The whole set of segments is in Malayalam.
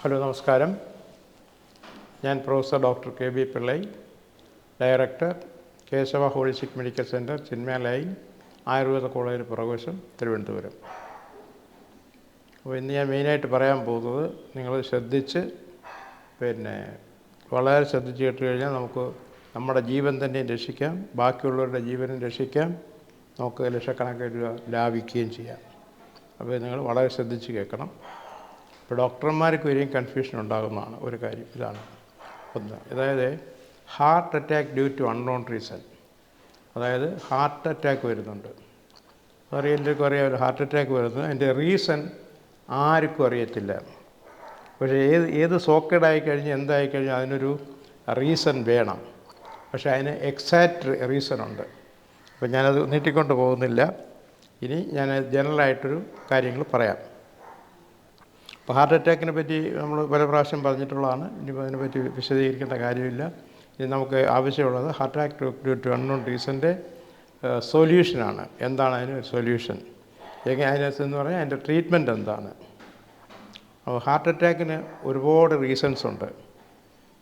ഹലോ നമസ്കാരം. ഞാൻ professor doctor K B Pillai director Keshava holistic medical centre Chinmaya Ayurveda college പുറകുവശം Thiruvananthapuram. അപ്പോൾ ഇന്ന് ഞാൻ മെയിനായിട്ട് പറയാൻ പോകുന്നത് നിങ്ങൾ ശ്രദ്ധിച്ച് പിന്നെ വളരെ ശ്രദ്ധിച്ച് കേട്ട് കഴിഞ്ഞാൽ നമുക്ക് നമ്മുടെ ജീവൻ തന്നെ രക്ഷിക്കാം ബാക്കിയുള്ളവരുടെ ജീവനും രക്ഷിക്കാം നമുക്ക് ലക്ഷക്കണക്കിന് രൂപ ലാഭിക്കുകയും ചെയ്യാം. അപ്പോൾ നിങ്ങൾ വളരെ ശ്രദ്ധിച്ച് കേൾക്കണം. ഇപ്പോൾ ഡോക്ടർമാർക്ക് വരെയും കൺഫ്യൂഷൻ ഉണ്ടാകുന്നതാണ് ഒരു കാര്യം. ഇതാണ് ഒന്ന്. അതായത് heart attack due to unknown reason അതായത് ഹാർട്ട് അറ്റാക്ക് വരുന്നുണ്ട്. അറിയാം? എല്ലാവർക്കും ഒരു ഹാർട്ട് അറ്റാക്ക് വരുന്നത് അതിന്റെ റീസൺ ആർക്കും അറിയത്തില്ല. പക്ഷേ ഏത് ഏത് സോക്കേഡായി കഴിഞ്ഞ് എന്തായി കഴിഞ്ഞാൽ അതിനൊരു റീസൺ വേണം. പക്ഷേ അതിന് എക്സാക്റ്റ് റീസൺ ഉണ്ട്. അപ്പോൾ ഞാനത് നീട്ടിക്കൊണ്ട് പോകുന്നില്ല. ഇനി ഞാൻ ജനറലായിട്ടൊരു കാര്യങ്ങൾ പറയാം. അപ്പോൾ ഹാർട്ട് അറ്റാക്കിനെ പറ്റി നമ്മൾ പല പ്രാവശ്യം പറഞ്ഞിട്ടുള്ളതാണ്. ഇനിയിപ്പോൾ അതിനെപ്പറ്റി വിശദീകരിക്കേണ്ട കാര്യമില്ല. ഇനി നമുക്ക് ആവശ്യമുള്ളത് heart attack due to unknown റീസന്റെ സൊല്യൂഷനാണ് എന്താണ് അതിന് സൊല്യൂഷൻ? എങ്ങനെ അതിനകത്ത് എന്ന് പറഞ്ഞാൽ അതിന്റെ ട്രീറ്റ്മെന്റ് എന്താണ്? അപ്പോൾ ഹാർട്ട് അറ്റാക്കിന് ഒരുപാട് റീസൺസ് ഉണ്ട്.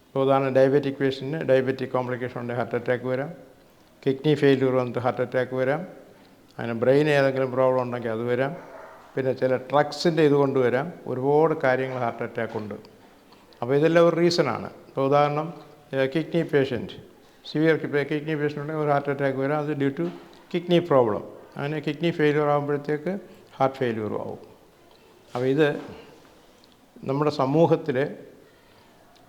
ഇപ്പോൾ ഉദാഹരണം ഡയബറ്റിക് പേഷ്യന്റിന് ഡയബറ്റിക് കോംപ്ലിക്കേഷൻ ഉണ്ട് ഹാർട്ട് അറ്റാക്ക് വരാം. കിഡ്നി ഫെയിലൂർ വന്നിട്ട് ഹാർട്ട് അറ്റാക്ക് വരാം. അതിന് ബ്രെയിൻ ഏതെങ്കിലും പ്രോബ്ലം ഉണ്ടെങ്കിൽ അത് വരാം. പിന്നെ ചില ഡ്രഗ്സിന്റെ ഇതുകൊണ്ട് കൊണ്ടുവരാം ഒരുപാട് കാര്യങ്ങൾ ഹാർട്ട് അറ്റാക്ക് ഉണ്ട്. അപ്പോൾ ഇതെല്ലാം ഒരു റീസണാണ്. ഇപ്പോൾ ഉദാഹരണം kidney patient. Severe kidney patient ഉണ്ടെങ്കിൽ ഒരു ഹാർട്ട് അറ്റാക്ക് വരാം. അത് ഡ്യൂ ടു കിഡ്നി പ്രോബ്ലം. അങ്ങനെ കിഡ്നി ഫെയിലിയർ ആകുമ്പോഴത്തേക്ക് ഹാർട്ട് ഫെയിലിയറും ആവും. അപ്പോൾ ഇത് നമ്മുടെ സമൂഹത്തിൽ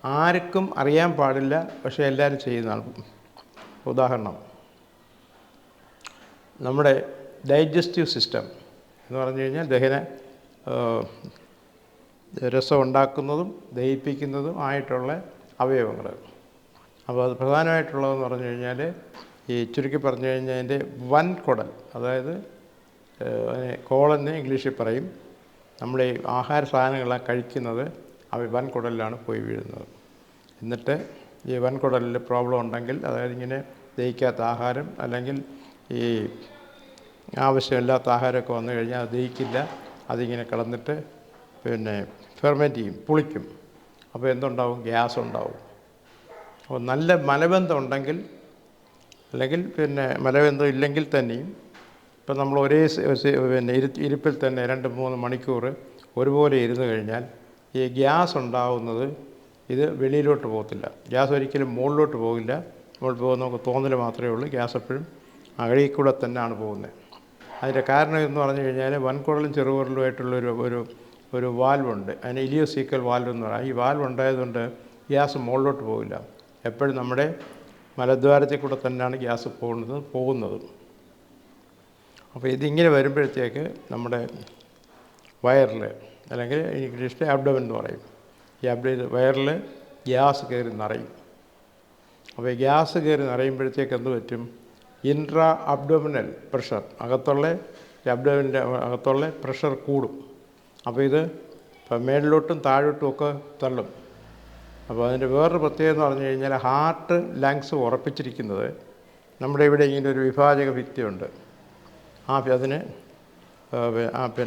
ആർക്കും അറിയാൻ പാടില്ല പക്ഷേ എല്ലാവരും ചെയ്യുന്നതാണ് ഉദാഹരണം നമ്മുടെ ഡൈജസ്റ്റീവ് സിസ്റ്റം. എന്ന് പറഞ്ഞു കഴിഞ്ഞാൽ ദഹന രസം ഉണ്ടാക്കുന്നതും ദഹിപ്പിക്കുന്നതും ആയിട്ടുള്ള അവയവങ്ങൾ. അപ്പോൾ അത് പ്രധാനമായിട്ടുള്ളതെന്ന് പറഞ്ഞു കഴിഞ്ഞാൽ ഈ ചുരുക്കി പറഞ്ഞു കഴിഞ്ഞാൽ അതിന്റെ വൻ കുടൽ അതായത് കോളെന്ന് ഇംഗ്ലീഷിൽ പറയും. നമ്മൾ ഈ ആഹാര സാധനങ്ങളെല്ലാം കഴിക്കുന്നത് അവ വൻ വൻകുടലിലാണ് പോയി വീഴുന്നത്. എന്നിട്ട് ഈ വൻ വൻകുടലിൽ പ്രോബ്ലം ഉണ്ടെങ്കിൽ അതായത് ഇങ്ങനെ ദഹിക്കാത്ത ആഹാരം അല്ലെങ്കിൽ ഈ ആവശ്യമില്ലാത്ത ആഹാരമൊക്കെ വന്നു കഴിഞ്ഞാൽ അത് ദഹിക്കില്ല. അതിങ്ങനെ കിടന്നിട്ട് പിന്നെ ഫെർമെന്റ് ചെയ്യും പുളിക്കും. അപ്പോൾ എന്തുണ്ടാവും? ഗ്യാസ് ഉണ്ടാവും. അപ്പോൾ നല്ല മലബന്ധം ഉണ്ടെങ്കിൽ അല്ലെങ്കിൽ പിന്നെ മലബന്ധം ഇല്ലെങ്കിൽ തന്നെയും ഇപ്പം നമ്മൾ ഒരേ പിന്നെ ഇരു ഇരിപ്പിൽ തന്നെ രണ്ട് മൂന്ന് മണിക്കൂർ ഒരുപോലെ ഇരുന്ന് കഴിഞ്ഞാൽ ഈ ഗ്യാസ് ഉണ്ടാവുന്നത് ഇത് വെളിയിലോട്ട് പോകത്തില്ല. ഗ്യാസ് ഒരിക്കലും മുകളിലോട്ട് പോകില്ല. മുകളിൽ പോകുന്ന നമുക്ക് തോന്നൽ മാത്രമേ ഉള്ളൂ. ഗ്യാസ് എപ്പോഴും അകഴിൽ കൂടെ തന്നെയാണ് പോകുന്നത്. അതിന്റെ കാരണം എന്ന് പറഞ്ഞു കഴിഞ്ഞാൽ വൻകുടലും ചെറുകുടലുമായിട്ടുള്ളൊരു ഒരു ഒരു വാൽവുണ്ട്. അതിന് ഇലിയോസീക്കൽ വാൽവ് എന്ന് പറയാം. ഈ വാൽവ് ഉണ്ടായതുകൊണ്ട് ഗ്യാസ് മുകളിലോട്ട് പോകില്ല എപ്പോഴും നമ്മുടെ മലദ്വാരത്തിൽ കൂടെ തന്നെയാണ് ഗ്യാസ് പോകുന്നത് പോകുന്നതും. അപ്പോൾ ഇതിങ്ങനെ വരുമ്പോഴത്തേക്ക് നമ്മുടെ വയറിൽ അല്ലെങ്കിൽ ഇംഗ്ലീഷിൽ അബ്ഡമൻ എന്ന് പറയും. ഈ അബ്ഡ വയറിൽ ഗ്യാസ് കയറി നിറയും. അപ്പോൾ ഗ്യാസ് കയറി നിറയുമ്പോഴത്തേക്ക് എന്ത് പറ്റും? ഇൻട്രാ അബ്ഡോമിനൽ പ്രഷർ അകത്തുള്ള അബ്ഡോമിന്റെ അകത്തുള്ള പ്രഷർ കൂടും. അപ്പോൾ ഇത് ഇപ്പം മേളിലോട്ടും താഴോട്ടും ഒക്കെ തള്ളും. അപ്പോൾ അതിന്റെ വേറൊരു പ്രത്യേകത എന്ന് പറഞ്ഞു കഴിഞ്ഞാൽ ഹാർട്ട് ലങ്സ് ഉറപ്പിച്ചിരിക്കുന്നത് നമ്മുടെ ഇവിടെ ഇങ്ങനെ ഒരു വിഭാജക ഭിത്തിയുണ്ട്. ആ അതിന്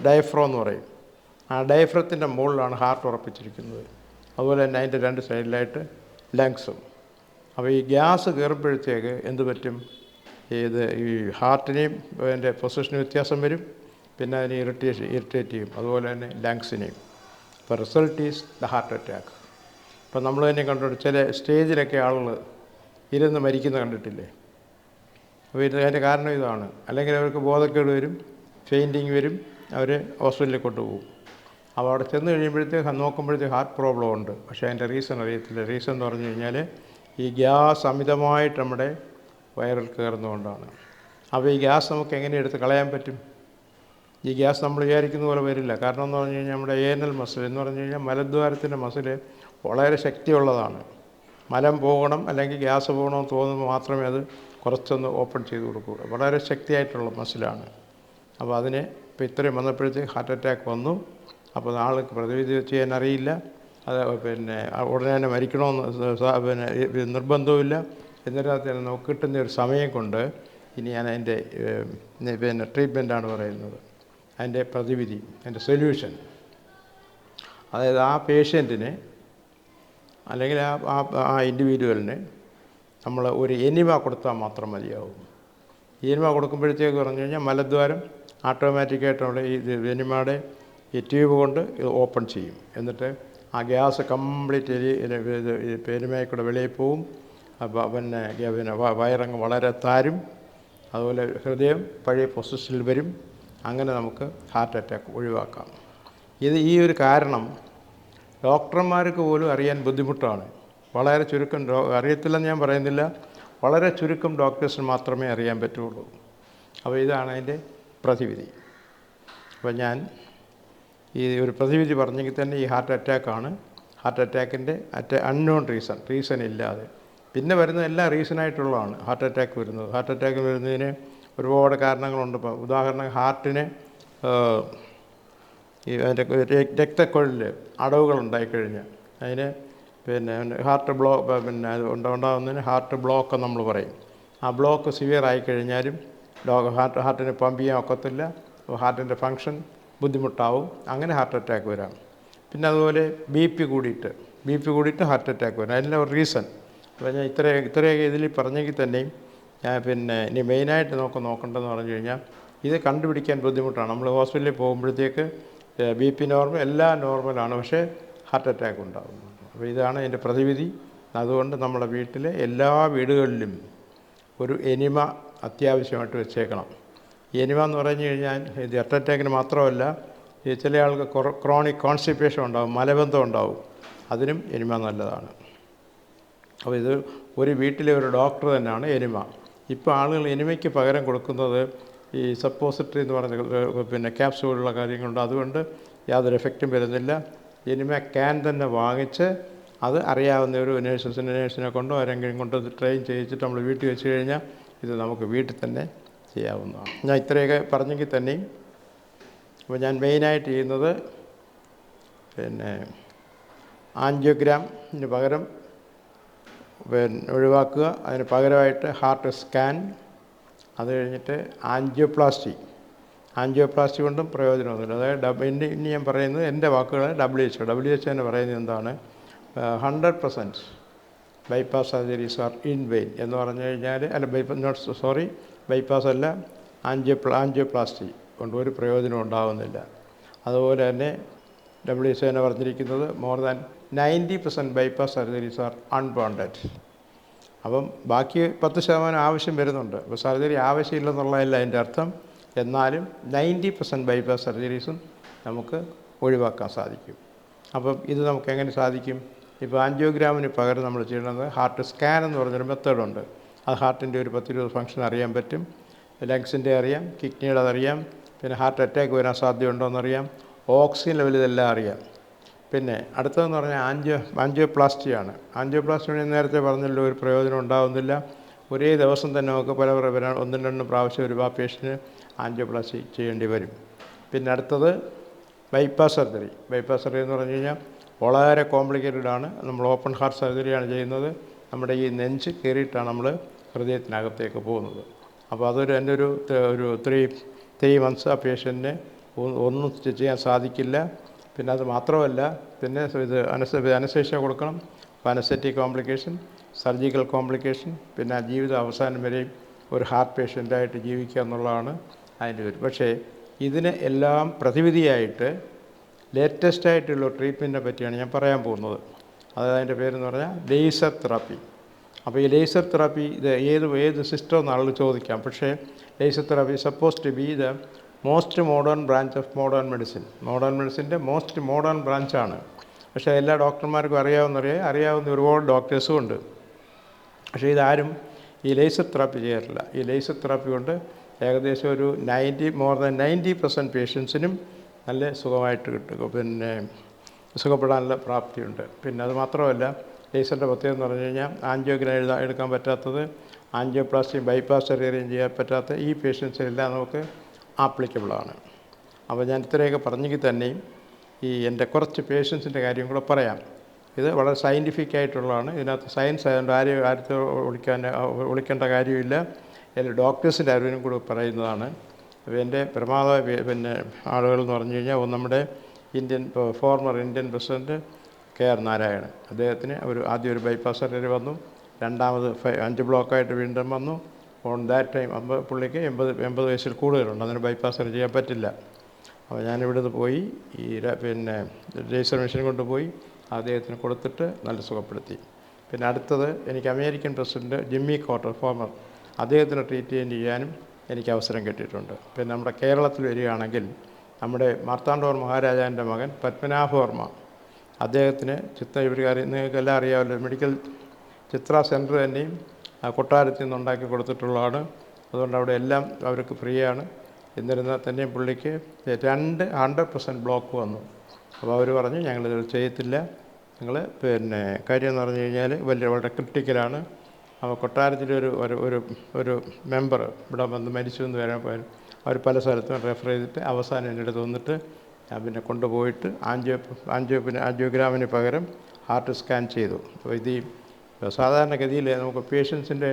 ഡയഫ്രോ എന്ന് പറയും. ആ ഡയഫ്രത്തിന്റെ മുകളിലാണ് ഹാർട്ട് ഉറപ്പിച്ചിരിക്കുന്നത്. അതുപോലെ തന്നെ അതിന്റെ രണ്ട് സൈഡിലായിട്ട് ലങ്സും അപ്പോൾ ഈ ഗ്യാസ് കയറുമ്പോഴത്തേക്ക് എന്ത് പറ്റും? ഇത് ഈ ഹാർട്ടിനെയും അതിന്റെ പൊസിഷന് വ്യത്യാസം വരും. പിന്നെ അതിനെ ഇറിറ്റേഷൻ ഇറിറ്റേറ്റ് ചെയ്യും. അതുപോലെ തന്നെ ലങ്സിനെയും. അപ്പോൾ result is the heart attack. ഇപ്പം നമ്മൾ തന്നെ കണ്ടിട്ട് ചില സ്റ്റേജിലൊക്കെ ആളുകൾ ഇരുന്ന് മരിക്കുന്ന കണ്ടിട്ടില്ലേ? അപ്പോൾ ഇത് അതിന്റെ കാരണം ഇതാണ്. അല്ലെങ്കിൽ അവർക്ക് ബോധക്കേട് വരും ഫെയിന്റിങ് വരും അവർ ഹോസ്പിറ്റലിൽ കൊണ്ടുപോകും. അപ്പോൾ അവിടെ ചെന്ന് കഴിയുമ്പോഴത്തേക്ക് നോക്കുമ്പോഴത്തേക്ക് ഹാർട്ട് പ്രോബ്ലം ഉണ്ട്. പക്ഷേ അതിന്റെ റീസൺ അറിയത്തില്ല. റീസൺ എന്ന് പറഞ്ഞു കഴിഞ്ഞാൽ ഈ ഗ്യാസ് അമിതമായിട്ട് നമ്മുടെ വയറിൽ കയറുന്നതുകൊണ്ടാണ്. അപ്പോൾ ഈ ഗ്യാസ് നമുക്ക് എങ്ങനെ എടുത്ത് കളയാൻ പറ്റും? ഈ ഗ്യാസ് നമ്മൾ വിചാരിക്കുന്ന പോലെ വരില്ല. കാരണം എന്ന് പറഞ്ഞു കഴിഞ്ഞാൽ നമ്മുടെ ഏനൽ മസിൽ എന്ന് പറഞ്ഞു കഴിഞ്ഞാൽ മലദ്വാരത്തിന്റെ മസിൽ വളരെ ശക്തിയുള്ളതാണ്. മലം പോകണം അല്ലെങ്കിൽ ഗ്യാസ് പോകണമെന്ന് തോന്നുമ്പോൾ മാത്രമേ അത് കുറച്ചൊന്ന് ഓപ്പൺ ചെയ്ത് കൊടുക്കൂ. വളരെ ശക്തിയായിട്ടുള്ള മസിലാണ് അപ്പോൾ അതിന് ഇപ്പോൾ ഇത്രയും വന്നപ്പോഴത്തേക്ക് ഹാർട്ട് അറ്റാക്ക് വന്നു. അപ്പോൾ ആൾക്ക് പ്രതിവിധി ചെയ്യാൻ അറിയില്ല. അത് പിന്നെ ഉടനെ തന്നെ മരിക്കണമെന്ന് പിന്നെ നിർബന്ധവുമില്ല. എന്നിട്ട് നമുക്ക് കിട്ടുന്ന ഒരു സമയം കൊണ്ട് ഇനി ഞാൻ അതിന്റെ പിന്നെ ട്രീറ്റ്മെന്റാണ് പറയുന്നത്. അതിന്റെ പ്രതിവിധി അതിന്റെ സൊല്യൂഷൻ അതായത് ആ പേഷ്യന്റിന് അല്ലെങ്കിൽ ആ ആ ഇൻഡിവിജ്വലിന് നമ്മൾ ഒരു എനിമ കൊടുത്താൽ മാത്രം മതിയാവും. എനിമ കൊടുക്കുമ്പോഴത്തേക്ക് പറഞ്ഞു കഴിഞ്ഞാൽ മലദ്വാരം ഓട്ടോമാറ്റിക്കായിട്ടുള്ള ഈ എനിമയുടെ ഈ ട്യൂബ് കൊണ്ട് ഇത് ഓപ്പൺ ചെയ്യും. എന്നിട്ട് ആ ഗ്യാസ് കംപ്ലീറ്റ് എലി എനിമയിൽ കൂടെ വെളിയിൽ പോവും. പിന്നെ പിന്നെ വയറങ്ങ് വളരെ താരും. അതുപോലെ ഹൃദയം പഴയ പൊസിഷനിൽ വരും. അങ്ങനെ നമുക്ക് ഹാർട്ട് അറ്റാക്ക് ഒഴിവാക്കാം. ഇത് ഈ ഒരു കാരണം ഡോക്ടർമാർക്ക് പോലും അറിയാൻ ബുദ്ധിമുട്ടാണ്. വളരെ ചുരുക്കം അറിയത്തില്ലെന്ന് ഞാൻ പറയുന്നില്ല. വളരെ ചുരുക്കം ഡോക്ടേഴ്സിന് മാത്രമേ അറിയാൻ പറ്റുള്ളൂ. അപ്പോൾ ഇതാണ് അതിന്റെ പ്രതിവിധി. അപ്പോൾ ഞാൻ ഈ ഒരു പ്രതിവിധി പറഞ്ഞെങ്കിൽ തന്നെ ഈ ഹാർട്ട് അറ്റാക്കാണ് ഹാർട്ട് അറ്റാക്കിന്റെ അറ്റ അൺനോൺ റീസൺ റീസൺ ഇല്ലാതെ. പിന്നെ വരുന്നത് എല്ലാ റീസണായിട്ടുള്ളതാണ്. ഹാർട്ട് അറ്റാക്ക് വരുന്നത്. ഹാർട്ട് അറ്റാക്ക് വരുന്നതിന് ഒരുപാട് കാരണങ്ങളുണ്ട്. ഇപ്പോൾ ഉദാഹരണം ഹാർട്ടിന് ഈ അതിന്റെ രക്തക്കൊഴലിൽ അടവുകൾ ഉണ്ടായിക്കഴിഞ്ഞാൽ അതിന് പിന്നെ ഹാർട്ട് ബ്ലോക്ക് പിന്നെ അത് ഉണ്ട- ഉണ്ടാകുന്നതിന് ഹാർട്ട് ബ്ലോക്ക് നമ്മൾ പറയും. ആ ബ്ലോക്ക് സിവിയർ ആയിക്കഴിഞ്ഞാലും ഡോ ഹാർട്ട് ഹാർട്ടിന് പമ്പ് ചെയ്യാൻ ഒക്കത്തില്ല. ഹാർട്ടിന്റെ ഫങ്ഷൻ ബുദ്ധിമുട്ടാവും. അങ്ങനെ ഹാർട്ട് അറ്റാക്ക് വരാം. പിന്നെ അതുപോലെ ബി പി കൂടിയിട്ട് ബി പി കൂടിയിട്ട് ഹാർട്ട് അറ്റാക്ക് വരാം. അതിന്റെ റീസൺ. ഞാൻ ഇത്ര ഇത്രയൊക്കെ ഇതിൽ പറഞ്ഞെങ്കിൽ തന്നെയും ഞാൻ പിന്നെ ഇനി മെയിനായിട്ട് നോക്ക നോക്കേണ്ടതെന്ന് പറഞ്ഞു കഴിഞ്ഞാൽ ഇത് കണ്ടുപിടിക്കാൻ ബുദ്ധിമുട്ടാണ്. നമ്മൾ ഹോസ്പിറ്റലിൽ പോകുമ്പോഴത്തേക്ക് ബി പി നോർമൽ എല്ലാം നോർമലാണ് പക്ഷേ ഹാർട്ട് അറ്റാക്ക് ഉണ്ടാകുന്നു. അപ്പോൾ ഇതാണ് എന്റെ പ്രതിവിധി. അതുകൊണ്ട് നമ്മുടെ വീട്ടിലെ എല്ലാ വീടുകളിലും ഒരു എനിമ അത്യാവശ്യമായിട്ട് വെച്ചേക്കണം. എനിമ എന്ന് പറഞ്ഞു കഴിഞ്ഞാൽ ഇത് ഹാർട്ട് അറ്റാക്കിന് മാത്രമല്ല ചില ആൾക്ക് ക്രോണിക് കോൺസ്റ്റിപ്പേഷൻ ഉണ്ടാവും മലബന്ധം ഉണ്ടാവും. അതിനും എനിമ നല്ലതാണ്. അപ്പോൾ ഇത് ഒരു വീട്ടിലെ ഒരു ഡോക്ടർ തന്നെയാണ് എനിമ. ഇപ്പോൾ ആളുകൾ എനിമയ്ക്ക് പകരം കൊടുക്കുന്നത് ഈ സപ്പോസിറ്ററി എന്ന് പറഞ്ഞ പിന്നെ ക്യാപ്സൂളുള്ള കാര്യങ്ങളുണ്ട്. അതുകൊണ്ട് യാതൊരു എഫക്റ്റും വരുന്നില്ല. എനിമ ക്യാൻ തന്നെ വാങ്ങിച്ച് അത് അറിയാവുന്ന ഒരു നേഴ്സസിനെ നേഴ്സിനെ കൊണ്ടോ ആരെങ്കിലും കൊണ്ട് ട്രെയിൻ ചെയ്യിച്ചിട്ട് നമ്മൾ വീട്ടിൽ വെച്ച് കഴിഞ്ഞാൽ ഇത് നമുക്ക് വീട്ടിൽ തന്നെ ചെയ്യാവുന്നതാണ്. ഞാൻ ഇത്രയൊക്കെ പറഞ്ഞെങ്കിൽ തന്നെയും അപ്പോൾ ഞാൻ മെയിനായിട്ട് ചെയ്യുന്നത് പിന്നെ ആൻജിയോഗ്രാമിന് പകരം പിന്നെ ഒഴിവാക്കുക. അതിന് പകരമായിട്ട് ഹാർട്ട് സ്കാൻ അത് കഴിഞ്ഞിട്ട് ആൻജിയോപ്ലാസ്റ്റി ആൻജിയോപ്ലാസ്റ്റി കൊണ്ടും പ്രയോജനമൊന്നുമില്ല. അതായത് ഡബ് ഇനി ഇനി ഞാൻ പറയുന്നത് എന്റെ വാക്കുകൾ ഡബ്ല്യു എച്ച് ഡബ്ല്യു എച്ച് തന്നെ പറയുന്നത് എന്താണ്? Hundred percent bypass surgeries are in vain എന്ന് പറഞ്ഞു കഴിഞ്ഞാൽ അല്ല ബൈപ്പാസ് നോട്ട് സോറി ബൈപ്പാസ് അല്ല ആൻജിയോ ആൻജിയോപ്ലാസ്റ്റി കൊണ്ട് ഒരു പ്രയോജനം ഉണ്ടാകുന്നില്ല അതുപോലെ തന്നെ ഡബ്ല്യു എച്ച് തന്നെ പറഞ്ഞിരിക്കുന്നത് more than ninety percent bypass surgeries are unwanted അപ്പം ബാക്കി പത്ത് ശതമാനം ആവശ്യം വരുന്നുണ്ട്. അപ്പോൾ സർജറി ആവശ്യമില്ലെന്നുള്ളതല്ല അതിന്റെ അർത്ഥം. എന്നാലും നയന്റി പെർസെന്റ് ബൈപ്പാസ് സർജറീസും നമുക്ക് ഒഴിവാക്കാൻ സാധിക്കും. അപ്പം ഇത് നമുക്ക് എങ്ങനെ സാധിക്കും? ഇപ്പോൾ ആൻജിയോഗ്രാമിന് പകരം നമ്മൾ ചെയ്യുന്നത് ഹാർട്ട് സ്കാൻ എന്ന് പറഞ്ഞൊരു മെത്തേഡുണ്ട്. അത് ഹാർട്ടിന്റെ ഒരു പത്തിരുപത് ഫംഗ്ഷൻ അറിയാൻ പറ്റും. ലങ്സിന്റെ അറിയാം കിഡ്നിയുടെ അതറിയാം പിന്നെ ഹാർട്ട് അറ്റാക്ക് വരാൻ സാധ്യതയുണ്ടോ എന്നറിയാം ഓക്സിജൻ ലെവൽ ഇതെല്ലാം അറിയാം. പിന്നെ അടുത്തതെന്ന് പറഞ്ഞാൽ ആൻജിയോ ആൻജിയോപ്ലാസ്റ്റിയാണ്. ആൻജിയോപ്ലാസ്റ്റി ഞാൻ നേരത്തെ പറഞ്ഞല്ലോ ഒരു പ്രയോജനം ഉണ്ടാകുന്നില്ല ഒരേ ദിവസം തന്നെ നമുക്ക് പല ഒന്നും രണ്ടും പ്രാവശ്യം ഒരു പേഷ്യന് ആൻജിയോപ്ലാസ്റ്റി ചെയ്യേണ്ടി വരും. പിന്നെ അടുത്തത് ബൈപ്പാസ് സർജറി. ബൈപ്പാസ് സർജറി എന്ന് പറഞ്ഞു കഴിഞ്ഞാൽ വളരെ കോംപ്ലിക്കേറ്റഡ് ആണ്. നമ്മൾ ഓപ്പൺ ഹാർട്ട് സർജറിയാണ് ചെയ്യുന്നത്. നമ്മുടെ ഈ നെഞ്ച് കയറിയിട്ടാണ് നമ്മൾ ഹൃദയത്തിനകത്തേക്ക് പോകുന്നത്. അപ്പോൾ അതൊരു എന്റെ ഒരു ഒരു ത്രീ ത്രീ മന്ത്സ് ആ പേഷ്യന്റിന് ഒന്നും ചെയ്യാൻ സാധിക്കില്ല. പിന്നെ അത് മാത്രമല്ല പിന്നെ ഇത് അനസ് അനശേഷ കൊടുക്കണം അനസെറ്റിക് കോംപ്ലിക്കേഷൻ സർജിക്കൽ കോംപ്ലിക്കേഷൻ പിന്നെ ജീവിത അവസാനം വരെയും ഒരു ഹാർട്ട് പേഷ്യന്റായിട്ട് ജീവിക്കുക എന്നുള്ളതാണ് അതിന്റെ ഒരു പക്ഷേ ഇതിന് എല്ലാം പ്രതിവിധിയായിട്ട് ലേറ്റസ്റ്റ് ആയിട്ടുള്ള ട്രീറ്റ്മെന്റിനെ പറ്റിയാണ് ഞാൻ പറയാൻ പോകുന്നത്. അതായത് അതിന്റെ പേരെന്ന് പറഞ്ഞാൽ ലേസർ തെറാപ്പി. അപ്പോൾ ഈ ലേസർ തെറാപ്പി ഇത് ഏത് ഏത് സിസ്റ്റം എന്ന് ചോദിക്കാം. പക്ഷേ laser therapy suppose to be the most modern branch of modern medicine modern മെഡിസിന്റെ most modern ബ്രാഞ്ചാണ് പക്ഷേ എല്ലാ ഡോക്ടർമാർക്കും അറിയാവുന്നറിയാം അറിയാവുന്ന ഒരുപാട് ഡോക്ടേഴ്സും ഉണ്ട്. പക്ഷേ ഇതാരും ഈ ലേസർ തെറാപ്പി ചെയ്യാറില്ല. ഈ ലേസർ തെറാപ്പി കൊണ്ട് ഏകദേശം ഒരു ninety more than ninety percent പേഷ്യൻസിനും നല്ല സുഖമായിട്ട് കിട്ടും. പിന്നെ സുഖപ്പെടാനുള്ള പ്രാപ്തിയുണ്ട്. പിന്നെ അത് മാത്രമല്ല ലേസറിന്റെ പ്രത്യേകത എന്ന് പറഞ്ഞു കഴിഞ്ഞാൽ ആൻജിയോഗ്രാം എഴുതാൻ എടുക്കാൻ പറ്റാത്തത് ആൻജിയോപ്ലാസ്റ്റിയും ബൈപ്പാസ് സർജറിയും ചെയ്യാൻ പറ്റാത്ത ഈ പേഷ്യൻസിനെല്ലാം നമുക്ക് ആപ്ലിക്കബിളാണ് അപ്പോൾ ഞാൻ ഇത്രയൊക്കെ പറഞ്ഞെങ്കിൽ തന്നെയും ഈ എന്റെ കുറച്ച് പേഷ്യൻസിന്റെ കാര്യം കൂടെ പറയാം. ഇത് വളരെ സയന്റിഫിക് ആയിട്ടുള്ളതാണ്. ഇതിനകത്ത് സയൻസ് ആയതുകൊണ്ട് ആരെയും ആരത്തെ വിളിക്കാൻ വിളിക്കേണ്ട കാര്യമില്ല. എന്റെ ഡോക്ടേഴ്സിന്റെ അറിവിനും കൂടെ പറയുന്നതാണ്. എന്റെ പ്രമാദ പിന്നെ ആളുകൾ എന്ന് പറഞ്ഞു കഴിഞ്ഞാൽ നമ്മുടെ Indian former Indian president K R Narayanan. അദ്ദേഹത്തിന് ഒരു ആദ്യം ഒരു ബൈപ്പാസ് സർജറി വന്നു. രണ്ടാമത് അഞ്ച് ബ്ലോക്കായിട്ട് വീണ്ടും വന്നു. ഓൺ ദാറ്റ് ടൈം അമ്പ പുള്ളിക്ക് എൺപത് എൺപത് വയസ്സിൽ കൂടുതലുണ്ട്. അതിന് ബൈപ്പാസ് സർജറി ചെയ്യാൻ പറ്റില്ല. അപ്പോൾ ഞാനിവിടുന്ന് പോയി ഈ പിന്നെ രജിസ്റ്റർ മെഷീൻ കൊണ്ടുപോയി അദ്ദേഹത്തിന് കൊടുത്തിട്ട് നല്ല സുഖപ്പെടുത്തി. പിന്നെ അടുത്തത് എനിക്ക് American president Jimmy Carter former അദ്ദേഹത്തിന് ട്രീറ്റ്മെന്റ് ചെയ്യാനും എനിക്ക് അവസരം കിട്ടിയിട്ടുണ്ട്. പിന്നെ നമ്മുടെ കേരളത്തിൽ വരികയാണെങ്കിൽ നമ്മുടെ മാർത്താണ്ഡവർ മഹാരാജാവിന്റെ മകൻ പത്മനാഭവർമ്മ അദ്ദേഹത്തിന് ചിത്ര ഇവർ നിങ്ങൾക്കെല്ലാം അറിയാമല്ലോ മെഡിക്കൽ ചിത്ര സെന്റർ തന്നെയും കൊട്ടാരത്തിൽ നിന്ന് ഉണ്ടാക്കി കൊടുത്തിട്ടുള്ളതാണ്. അതുകൊണ്ട് അവിടെ എല്ലാം അവർക്ക് ഫ്രീ ആണ് എന്നിരുന്നാൽ തന്നെയും പുള്ളിക്ക് രണ്ട് ഹൺഡ്രഡ് പെർസെന്റ് ബ്ലോക്ക് വന്നു. അപ്പോൾ അവർ പറഞ്ഞു ഞങ്ങളിത് ചെയ്യത്തില്ല. നിങ്ങൾ പിന്നെ കാര്യം എന്ന് പറഞ്ഞു കഴിഞ്ഞാൽ വലിയ വളരെ ക്രിട്ടിക്കലാണ് അപ്പോൾ കൊട്ടാരത്തിലെ ഒരു ഒരു ഒരു മെമ്പർ ഇവിടെ വന്ന് മരിച്ചു എന്ന് വരാൻ പോയാൽ അവർ പല സ്ഥലത്തും റെഫർ ചെയ്തിട്ട് അവസാനം എന്റെ അടുത്ത് വന്നിട്ട് ഞാൻ പിന്നെ കൊണ്ടുപോയിട്ട് ആൻജിയോ ആൻജിയോ പിന്നെ ആൻജിയോഗ്രാമിന് പകരം ഹാർട്ട് സ്കാൻ ചെയ്തു. അപ്പോൾ ഇത് സാധാരണഗതിയിൽ നമുക്ക് പേഷ്യൻസിന്റെ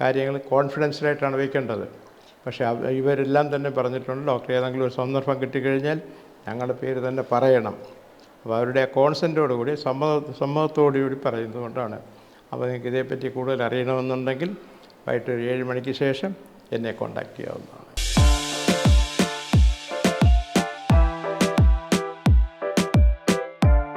കാര്യങ്ങൾ കോൺഫിഡൻസിലായിട്ടാണ് വയ്ക്കേണ്ടത്. പക്ഷേ ഇവരെല്ലാം തന്നെ പറഞ്ഞിട്ടുണ്ട് ഡോക്ടർ ഏതെങ്കിലും ഒരു സന്ദർഭം കിട്ടിക്കഴിഞ്ഞാൽ ഞങ്ങളുടെ പേര് തന്നെ പറയണം. അപ്പോൾ അവരുടെ കോൺസെന്റോടുകൂടി സമ്മത സമ്മതത്തോടുകൂടി പറയുന്നതുകൊണ്ടാണ് അപ്പോൾ നിങ്ങൾക്ക് ഇതേപ്പറ്റി കൂടുതൽ അറിയണമെന്നുണ്ടെങ്കിൽ വൈകിട്ട് ഒരു ഏഴ് മണിക്ക് ശേഷം എന്നെ കോൺടാക്റ്റ് ചെയ്യാവുന്നതാണ്.